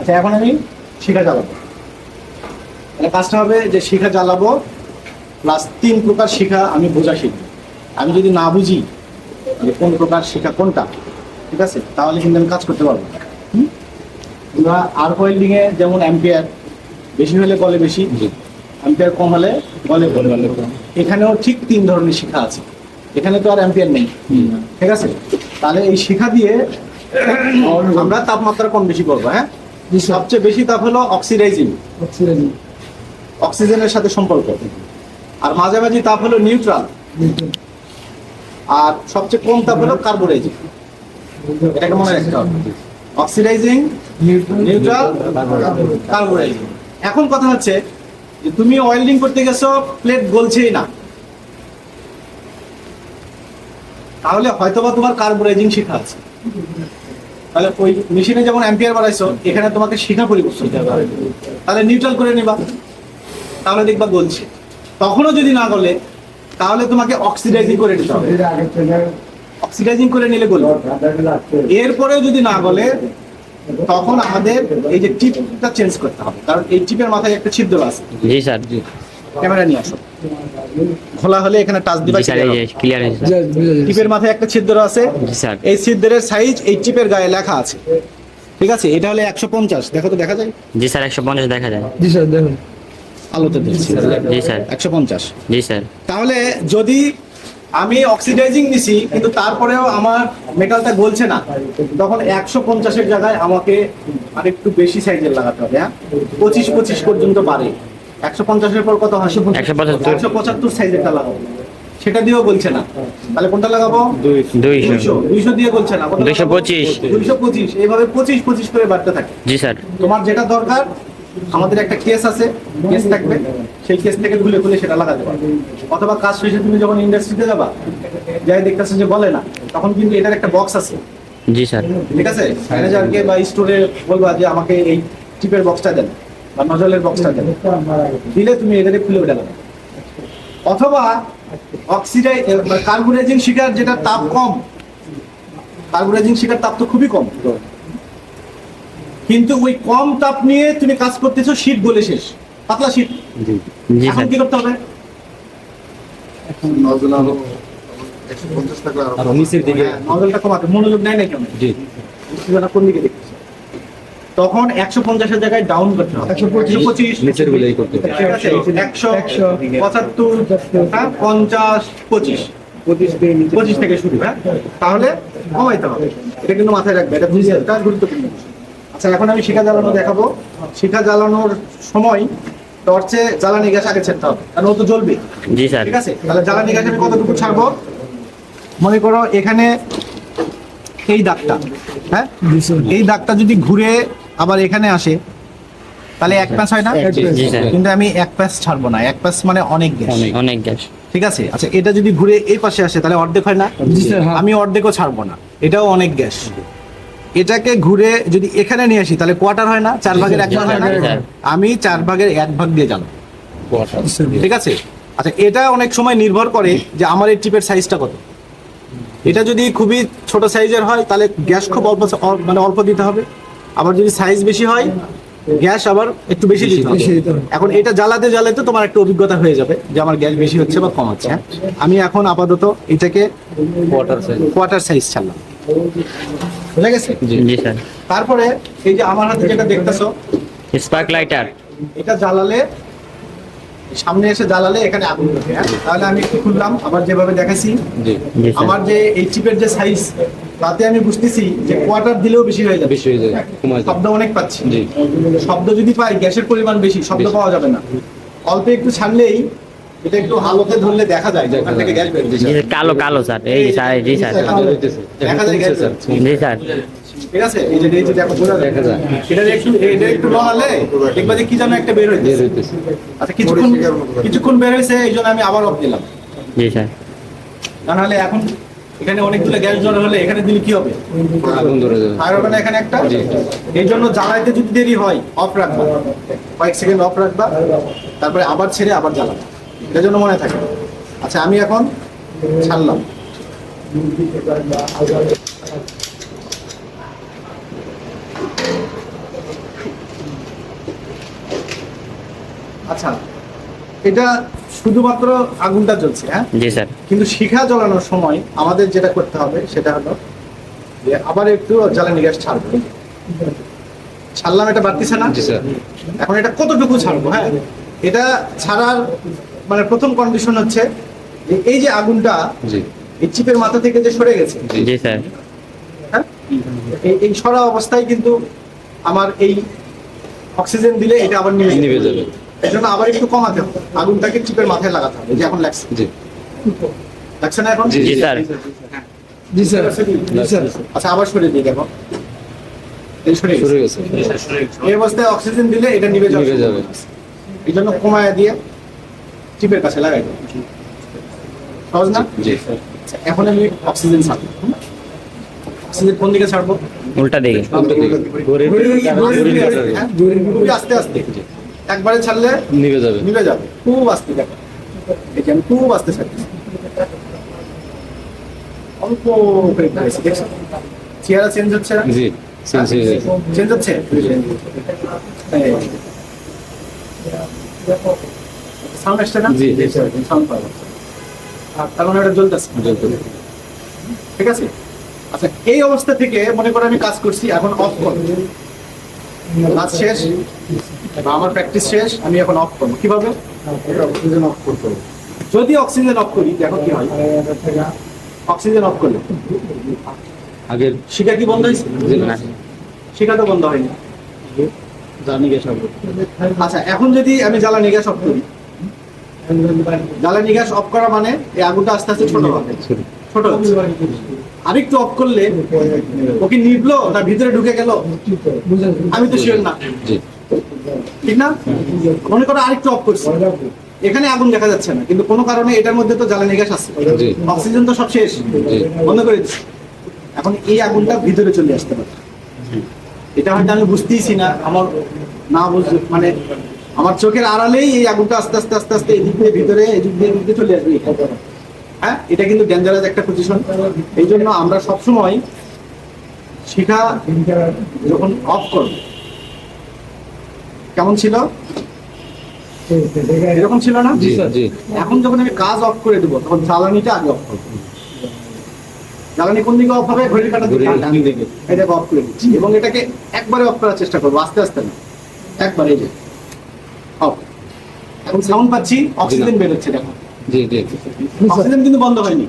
আচ্ছা এখন আমি শিখা জ্বালাবো। মানে কাজটা হবে যে শিখা জ্বালাবো প্লাস তিন প্রকার শিখা আমি বোঝা শিখব। আমি যদি না বুঝি যে কোন প্রকার শিখা কোনটা ঠিক আছে? তাহলে কিন্তু আমি কাজ করতে পারব? আমরা আর্ক ওয়েল্ডিং যেমন অ্যাম্পিয়ার বেশি হলে বলে বেশি অ্যাম্পিয়ার কম হলে বলে এখানেও ঠিক তিন ধরনের শিখা আছে। এখানে তো আর অ্যাম্পিয়ার নেই। ঠিক আছে? তাহলে এই শিখা দিয়ে আমরা তাপমাত্রা কম বেশি করব হ্যাঁ? সবচেয়ে বেশি তাপ হলো অক্সিডাইজিং অক্সিজেনের সাথে সম্পর্ক। আর মাঝামাঝি তাপ হলো নিউট্রাল। আর সবচেয়ে কম তাপ হলো কার্বোরাইজিং এটাকে মনে রাখতে হবে। অক্সিডাইজিং নিউট্রাল কার্বোরাইজিং এখন কথা হচ্ছে যে তুমি ওয়েল্ডিং করতে গেছো প্লেট গলছেই না। তাহলে হয়তোবা তোমার কার্বোরাইজিং শিখা আছে। তাহলে ওই মেশিনে যেমন অ্যাম্পিয়ার বাড়াইছো এখানে তোমাকে শিখা পরিবর্তন করতে হবে। তাহলে নিউট্রাল করে নিবা। তাহলে দেখবা গলছে। তখনও যদি না গলে তাহলে তোমাকে অক্সিডাইজিং করে নিতে হবে। অক্সিডাইজিং করে নিলে গলবে এরপরেও যদি না গলে তখন আমাদের এই যে টিপটা চেঞ্জ করতে হবে। কারণ এই টিপের মাথায় একটা ছিদ্র আছে। জি স্যার। জি ক্যামেরা নিয়ে আসো। খোলা হলে এখানে টাচ দিবা স্যার এই যে ক্লিয়ার টিপের মাথায় একটা ছিদ্র আছে। জি স্যার। এই ছিদ্রের সাইজ এই টিপের গায়ে লেখা আছে। ঠিক আছে? এটা হলে একশো পঞ্চাশ। দেখো তো দেখা যায়? জি স্যার একশো পঞ্চাশ দেখা যায়। জি স্যার দেখুন। আলোতে দিচ্ছি। জি স্যার। একশো পঞ্চাশ। জি স্যার। তাহলে যদি আমি অক্সিডাইজিং দিছি কিন্তু তারপরেও আমার মেটালটা গলছে না তখন একশো পঞ্চাশের জায়গায় আমাকে আর একটু বেশি সাইজের লাগাতে হবে হ্যাঁ? পঁচিশ পঁচিশ পর্যন্ত বাড়ে। একশো পঞ্চাশের পর কত হয়? একশো পঁচাত্তর একশো পঁচাত্তর সাইজেরটা লাগাবো। সেটা দিয়েও বলছে না। তাহলে কোনটা লাগাবো? দুইশো। দুইশো। দুইশো দিয়ে বলছে না। দুইশো পঁচিশ। দুইশো পঁচিশ। এইভাবে পঁচিশ পঁচিশ করে বাড়তে থাকে। জি স্যার। তোমার যেটা দরকার আমাদের একটা কেস আছে। কেস থাকবে। সেই কেস থেকে খুলে খুলে সেটা লাগাতে পারবে অথবা কাজ শেষে তুমি যখন ইন্ডাস্ট্রিতে যাবা যাই দেখতেছো যে বলে না তখন কিন্তু এটার একটা বক্স আছে। জি স্যার। ঠিক আছে? ম্যানেজারকে বা স্টোরে বলবা যে আমাকে এই টিপের বক্সটা দেন। বা নজলের বক্সটা দেন। দিলে তুমি এটাকে খুলে অথবা অক্সিডাই কার্বোরাইজিং শিকার যেটা তাপ কম কার্বোরাইজিং শিকার তাপ তো খুবই কম। কিন্তু ওই কম তাপ নিয়ে তুমি কাজ করতেছো শীত গলে শেষ পাতলা শীত এখন কি করতে হবে? নজল আরও একশো পঞ্চাশ টাকা আর নিচের দিকে হ্যাঁ, নজলটা কমাতে মনোযোগ নেয় না কেন? জি। কোন দিকে দেখতেছে তখন একশো পঞ্চাশের জায়গায় ডাউন করতে হবে। একশো পঁচিশ। নিচের গুলোই করতে হবে। ঠিক একশো পঁচাত্তর হ্যাঁ, পঞ্চাশ পঁচিশ। পঁচিশ থেকে শুরু হ্যাঁ? তাহলে কমাইতে হবে। এটা কিন্তু মাথায় রাখবে এটা বুঝতে এটা গুরুত্বপূর্ণ আচ্ছা এখন আমি শিখা জ্বালানো দেখাবো। শিখা জ্বালানোর সময় টর্চে জ্বালানি গ্যাস আগে ছেড়তে হবে কারণ ও তো জ্বলবে। জি স্যার। ঠিক আছে? তাহলে জ্বালানি গ্যাস আমি কতটুকু ছাড়বো? মনে করো এখানে এই দাগটা হ্যাঁ? এই দাগটা যদি ঘুরে আবার এখানে আসে। তাহলে এক প্যাস হয় না? কিন্তু আমি এক প্যাস ছাড়বো না। এক প্যাস মানে অনেক গ্যাস অনেক গ্যাস ঠিক আছে? আচ্ছা এটা যদি ঘুরে এই পাশে আসে তাহলে অর্ধেক হয় না? হ্যাঁ। আমি অর্ধেকও ছাড়বো না। এটাও অনেক গ্যাস এটাকে ঘুরে যদি এখানে নিয়ে আসি তাহলে কোয়ার্টার হয় না? চার ভাগের এক ভাগ হয় না। আমি চার ভাগের এক ভাগ দিয়ে জ্বালাবো ঠিক আছে? আচ্ছা এটা অনেক সময় নির্ভর করে যে আমার এই টিপের সাইজটা কত। এটা যদি খুবই ছোট সাইজের হয় তাহলে গ্যাস খুব অল্প মানে অল্প দিতে হবে। আবার যদি সাইজ বেশি হয় গ্যাস আবার একটু বেশি দিতে হবে। এখন এটা জ্বালাতে জ্বালাতে তোমার একটা অভিজ্ঞতা হয়ে যাবে যে আমার গ্যাস বেশি হচ্ছে বা কম হচ্ছে হ্যাঁ? আমি এখন আপাতত এটাকে ওয়াটার সাইজ কোয়ার্টার সাইজ ছাড়লাম। বুঝা গেছে? জি স্যার। তারপরে এই যে আমার হাতে যেটা দেখতেছো স্পার্ক লাইটার এটা জ্বালালে সামনে এসে জ্বালালে এখানে আগুন ধরবে হ্যাঁ? তাহলে আমি একটু খুললাম আবার যেভাবে জি আমার যে এই চিপের যে সাইজ তাতে আমি বুঝতেছি যে কোয়ার্টার দিলেও বেশি হয়ে যাবে। বেশি হয়ে যায় কমায় যায় শব্দ অনেক পাচ্ছি। শব্দ যদি পাই গ্যাসের পরিমাণ বেশি শব্দ পাওয়া যাবে না। অল্প একটু ছাড়লেই এটা একটু আলোতে ধরলে দেখা যায় ওখান থেকে গ্যাস বের হচ্ছে। জি স্যার। কালো কালো স্যার। এই স্যার জি স্যার। দেখা যায় গ্যাস জি স্যার। ঠিক আছে? এই যে এই যে দেখো বোঝা দেখা যায়। এটা একটু এটা একটু লড়ালে দেখবা যে কি যেন একটা বের হইতেছে। আচ্ছা কিছুক্ষণ কিছুক্ষণ বের হয়েছে এই জন্য আমি আবার অফ দিলাম। জি স্যার। তা নাহলে এখন এখানে অনেকগুলো গ্যাস জড়ো হলে এখানে দিলে কি হবে? আগুন ধরে যাবে। আর ওখানে এখানে একটা? এই জন্য জ্বালাইতে যদি দেরি হয় অফ রাখবা। কয়েক সেকেন্ড অফ রাখবা। তারপরে আবার ছেড়ে আবার জ্বালাবা। এটার জন্য মনে থাকে। আচ্ছা আমি এখন ছাড়লাম। আচ্ছা এটা শুধুমাত্র আগুনটা জ্বলছে হ্যাঁ? জি স্যার। কিন্তু শিখা জ্বালানোর সময় আমাদের যেটা করতে হবে সেটা হলো যে আবার একটু জ্বালানি গ্যাস ছাড়বো। ছাড়লাম এটা বাড়তিছে না? জি স্যার। এখন এটা কতটুকু ছাড়বো হ্যাঁ? এটা ছাড়ার মানে প্রথম কন্ডিশন হচ্ছে যে এই যে আগুনটা জি। এই চিপের মাথা থেকে যে সরে গেছে জি। স্যার। হ্যাঁ? এই এই সরা অবস্থায় কিন্তু আমার এই অক্সিজেন দিলে এটা আবার নিভে নিভে যাবে। যাবে এই জন্য আবার একটু কমাতে হবে। আগুনটাকে চিপের মাথায় লাগাতে হবে যে এখন লাগছে। জি। লাগছে না এখন? জি, জি। স্যার। জি স্যার। আচ্ছা আবার সরে দিই দেখো। সরে গেছে। গেছে। এই অবস্থায় অক্সিজেন দিলে এটা নিভে যাবে। এই জন্য কমায় দিয়ে চিপের কাছে লাগাই সহজ না? জি আচ্ছা, এখন আমি অক্সিজেন ছাড়বো। অক্সিজেন কোন দিকে ছাড়বো? উল্টা দিকে। উল্টো দিকে। আস্তে আস্তে। একবারে ছাড়লে নিভে যাবে। নিভে যাবে। খুব আস্তে দেখো যে আমি খুব আস্তে ছাড়তেছি অল্প করে করেছি, দেখছ? চেহারা চেঞ্জ হচ্ছে না? জি চেঞ্জ হয়ে চেঞ্জ হচ্ছে? সাউন্ড আসছে না? জি। সাউন্ড পাওয়া যাচ্ছে। আর তার মানে এটা জ্বলতেছে জ্বলতে ঠিক আছে? আচ্ছা এই অবস্থা থেকে মনে করো আমি কাজ করছি এখন অফ করব কাজ শেষ? আমার প্র্যাকটিস শেষ আমি এখন অফ করব। কীভাবে? অক্সিজেন অফ করতে হবে। যদি অক্সিজেন অফ করি দেখো কি হয়। অক্সিজেন অফ করলে। আগের শিখা কি বন্ধ হয়েছে? শিখা তো বন্ধ হয়নি। জ্বালানি গ্যাস অফ আচ্ছা এখন যদি আমি জ্বালানি গ্যাস অফ করি জ্বালানি গ্যাস অফ করা মানে এই আগুনটা আস্তে আস্তে ছোট হবে। ছোট। হচ্ছে। আরেকটু অফ করলে ওকে নিবলো না ভিতরে ঢুকে গেল? আমি তো শিওর না। জি। ঠিক না? মনে করো আরেকটু অফ করছি। এখানে আগুন দেখা যাচ্ছে না কিন্তু কোনো কারণে এটার মধ্যে তো জ্বালানি গ্যাস আছে। অক্সিজেন তো সব শেষ। বন্ধ করে দিচ্ছি। এখন এই আগুনটা ভিতরে চলে আসতে পারে। এটা হয়তো আমি বুঝতেইছি না আমার না বুঝতে মানে আমার চোখের আড়ালেই এই আগুনটা আস্তে আস্তে আস্তে আস্তে এদিক দিয়ে ভিতরে এদিক দিয়ে এদিক দিয়ে চলে আসবে। হ্যাঁ? এটা কিন্তু ডেঞ্জারাস একটা পজিশন এই জন্য আমরা সবসময় শিখা যখন অফ করব কেমন ছিল? এরকম ছিল না? জি জি। এখন যখন আমি কাজ অফ করে দেবো তখন জ্বালানিটা আগে অফ করব। জ্বালানি কোন দিকে অফ হবে? ঘড়ির কাটা দিকে। ডান দিকে। এটাকে অফ করে দিচ্ছি। এবং এটাকে একবারে অফ করার চেষ্টা করব। আস্তে আস্তে না। একবারে এই যে। অফ এখন সাউন্ড পাচ্ছি অক্সিজেন বেরোচ্ছে দেখো। জি জি। অক্সিজেন কিন্তু বন্ধ হয়নি।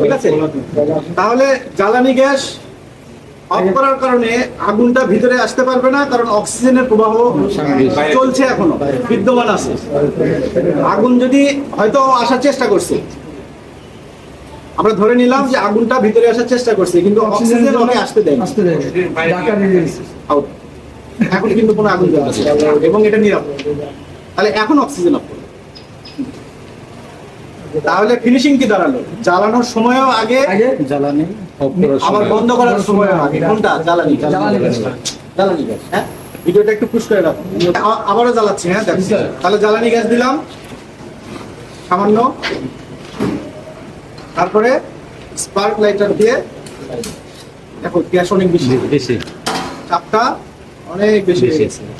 ঠিক আছে? তাহলে জ্বালানি গ্যাস অফ করার কারণে আগুনটা ভিতরে আসতে পারবে না কারণ অক্সিজেনের প্রবাহ চলছে এখনও বিদ্যমান আছে। আগুন যদি হয়তো আসার চেষ্টা করছে আমরা ধরে নিলাম যে আগুনটা ভিতরে আসার চেষ্টা করছে কিন্তু অক্সিজেন ওকে আসতে দেয় আসতে দেয় এখন কিন্তু কোনো আগুন জ্বলছে না। এবং এটা নিরাপদ। তাহলে এখন অক্সিজেন অফ। তাহলে ফিনিশিং কি দাঁড়াল? জ্বালানোর সময়ও আগে জ্বালানি আবার বন্ধ করার সময়। আগে। কোনটা? জ্বালানি। জ্বালানি জ্বালানি গ্যাস হ্যাঁ? ভিডিওটা একটু পুশ করে রাখো। আবারও জ্বালাচ্ছি হ্যাঁ? দেখো। তাহলে জ্বালানি গ্যাস দিলাম। সামান্য। তারপরে স্পার্ক লাইটার দিয়ে দেখো গ্যাস অনেক বেশি। বেশি। চাপটা অনেক বেশি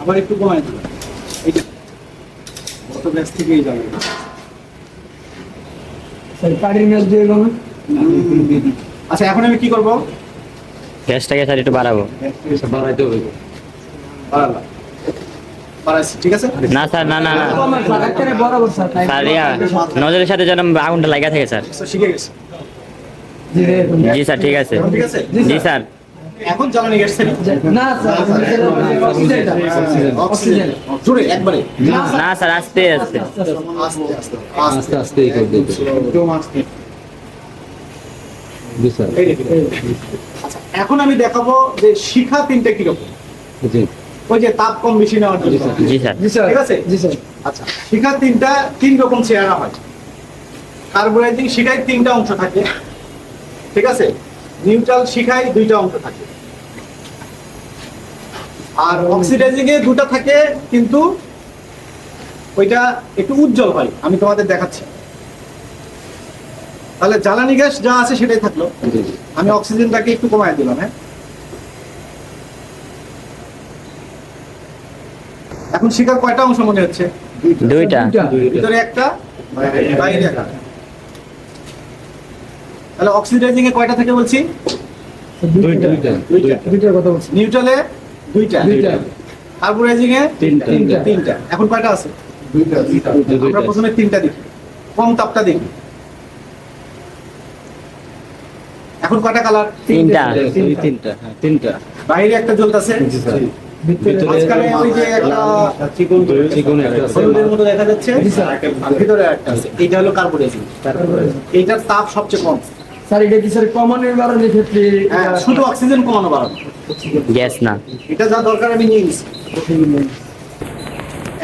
আবার একটু কমাই দিলাম। এই যে কত গ্যাস থেকেই যাবে কাঠের ম্যাচ দিয়ে গেল আচ্ছা এখন আমি কি করব? গ্যাসটাকে স্যার একটু বাড়াবো। বাড়াইতে হবে। বাড়ালাম বাড়াইছি ঠিক আছে? না স্যার না না স্যার ইয়া নজরের সাথে যেন আগুনটা লাগা থাকে স্যার। তো শিখে গেছে। জি স্যার ঠিক আছে। জি স্যার। এখন জ্বালানি গ্যাস ছেড়ে না অক্সিজেন জুড়ে একবারে। না স্যার আস্তে আস্তে আস্তে আস্তে। আস্তে। একদম। আচ্ছা এখন আমি দেখাবো যে শিখা তিনটা কীরকম ওই যে তাপ কম বেশি নেওয়ার জন্য। ঠিক আছে? আচ্ছা শিখা তিনটা তিন রকম চেহারা হয়। কার্বোহাইড্রেট শিখায় তিনটা অংশ থাকে। ঠিক আছে? নিউট্রাল শিখায় দুইটা অংশ থাকে। আর অক্সিডাইজিং এ দুটো থাকে কিন্তু ওইটা একটু উজ্জ্বল হয় আমি তোমাদের দেখাচ্ছি। তাহলে জ্বালানি গ্যাস যা আছে সেটাই থাকল। আমি অক্সিজেনটাকে একটু কমায় দিলাম হ্যাঁ। এখন শিকার কয়টা অংশ মনে হচ্ছে? দুইটা। ভিতরে একটা বাইরে একটা। তাহলে অক্সিডাইজিং এ কয়টা থেকে বলছি? দুইটা। দুইটা। দুইটার কথা বলছি। নিউট্রালে দুইটা। দুইটা। কার্বোরাইজিং এ তিনটা। তিনটা। তিনটা। এখন কয়টা আছে? দুইটা আমরা প্রথমে তিনটা দেখি। কম তাপটা দেখি। এখন কয়টা কালার তিনটা। তিনটা। হ্যাঁ তিনটা। বাইরে একটা জ্বলতেছে মাঝখানে ওই যে একটা চিকন চিকন একটা হলুদের মতো দেখা যাচ্ছে। আর ভিতরে একটা আছে। এইটা হলো কার্বোরাইজিং এইটার তাপ সবচেয়ে কম। স্যার এটা কি স্যার কমনের বাড়ানোর ক্ষেত্রে হ্যাঁ, শুধু অক্সিজেন কমানো বাড়ানো গ্যাস না। এটা যা দরকার আমি নিয়ে নিছি।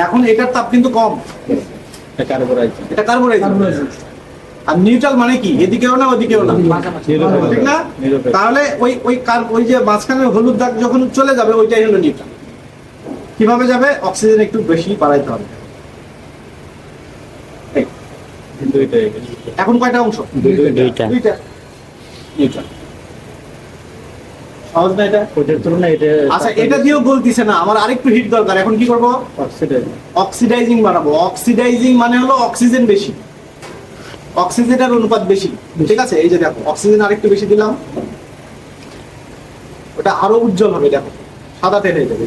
এখন এটার তাপ কিন্তু কম। এটা কার্বোরাইজিং Carburizing। আর নিউট্রাল মানে কি? এদিকেও না ওদিকেও না? ঠিক না? তাহলে ওই ওই কার ওই যে মাঝখানে হলুদ দাগ যখন চলে যাবে ওইটাই হলো নিউট্রাল কীভাবে যাবে? অক্সিজেন একটু বেশি বাড়াইতে হবে। এখন কয়টা অংশ? দুইটা। দুইটা। নিউট্রাল সহজ না এটা? ওইটার তুলনায় এটা আচ্ছা এটা দিয়েও বলতিছে না আমার আরেকটু হিট দরকার এখন কি করব? অক্সিডাইজিং বানাবো অক্সিডাইজিং মানে হলো অক্সিজেন বেশি। অক্সিজেনের অনুপাত বেশি। ঠিক আছে? এই যে দেখো অক্সিজেন আরেকটু বেশি দিলাম। ওটা আরও উজ্জ্বল হবে দেখো। সাদা টের হয়ে যাবে।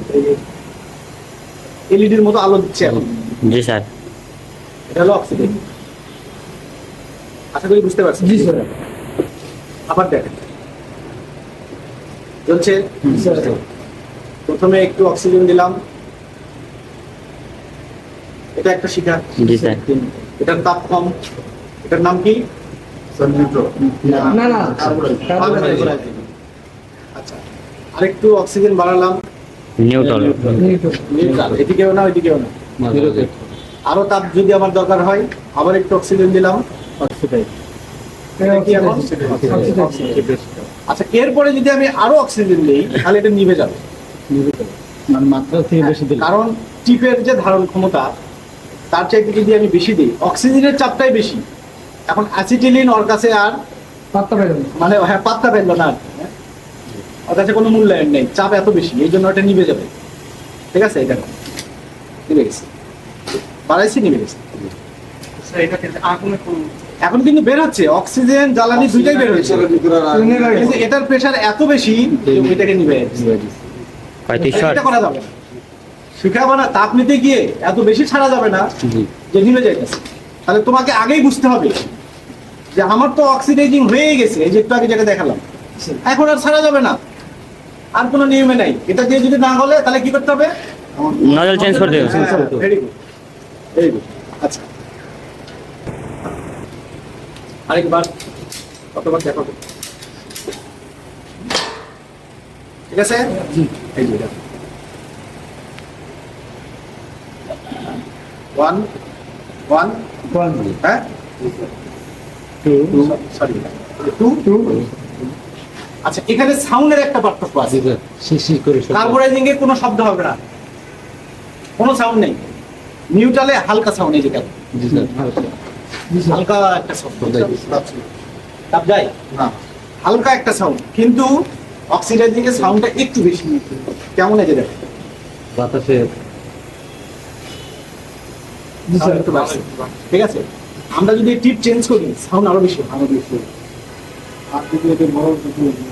এলইডির মতো আলো দিচ্ছে এখন। জি স্যার। এটা হলো অক্সিজেন আশা করি বুঝতে পারছি জি স্যার। আবার দেখেন। চলছে? প্রথমে একটু অক্সিজেন দিলাম। এটা একটা শিখা। এটার তাপ কম। এটার নাম কি? সন্নিহিত না না কার্বোহাইড্রেট। আচ্ছা। আরেকটু অক্সিজেন বাড়ালাম। নিউট্রাল নিউট্রাল এদিকেও না ওইদিকেও না। আরও তাপ যদি আমার দরকার হয় আবার একটু অক্সিজেন দিলাম? আচ্ছা এরপরে যদি আমি আরও অক্সিজেন দিই তাহলে এটা নিভে যাবে। মানে মাত্রা থেকে বেশি দিলে। কারণ টিপের যে ধারণ ক্ষমতা তার চাইতে যদি আমি বেশি দিই অক্সিজেনের চাপটাই বেশি। এখন অ্যাসিটিলিন ওর কাছে আর পাত্তা পেলেন না। মানে হ্যাঁ পাত্তা পেল না আর হ্যাঁ? ওর কাছে কোনো মূল্যায়ন নেই চাপ এত বেশি এই জন্য ওটা নিভে যাবে। ঠিক আছে এটা নিভে গেছে। বাড়াইছি নিভে গেছে। এখন কিন্তু বের হচ্ছে অক্সিজেন জ্বালানি দুইটাই বের হচ্ছে কিন্তু এটার প্রেশার এত বেশি যে ওইটাকে নিভে যাচ্ছে পঁয়ত্রিশ শট এটা করা যাবে শুকাবো না তাপ নিতে গিয়ে এত বেশি ছাড়া যাবে না যে নিভে যাইতেছে। তাহলে তোমাকে আগেই বুঝতে হবে যে আমার তো অক্সিডাইজিং হয়ে গেছে এই যে একটু আগে যেটা দেখালাম। এখন আর ছাড়া যাবে না। আর কোনো নিয়মে নাই। এটা দিয়ে যদি না হলে তাহলে কি করতে হবে? নজল চেঞ্জ করে দেবে ভেরি গুড ভেরি গুড আচ্ছা। আরেকবার কতবার দেখো ঠিক আছে? এই যে। ওয়ান ওয়ান হ্যাঁ? Two, সরি টু two, আচ্ছা এখানে সাউন্ডের একটা পার্থক্য আছে। কার্বোরাইজিং কোনো শব্দ হবে না। কোনো সাউন্ড নেই। নিউট্রালে হালকা সাউন্ড এই জি স্যার হালকা। একটা শব্দ তাপ যায়? না। হালকা একটা সাউন্ড কিন্তু অক্সিডাইজিং এর সাউন্ডটা একটু বেশি। কেমন যে দেখো? বাতাসে। ঠিক আছে? আমরা যদি টিপ চেঞ্জ করি সাউন্ড আরও বেশি হবে, আরও বেশি আর যদি এটা বড়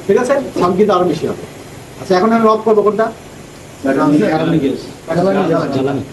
ঠিক আছে? সাউন্ড কিন্তু আরও বেশি হবে। আচ্ছা এখন আমি অফ করব কোনটা। জ্বালানি।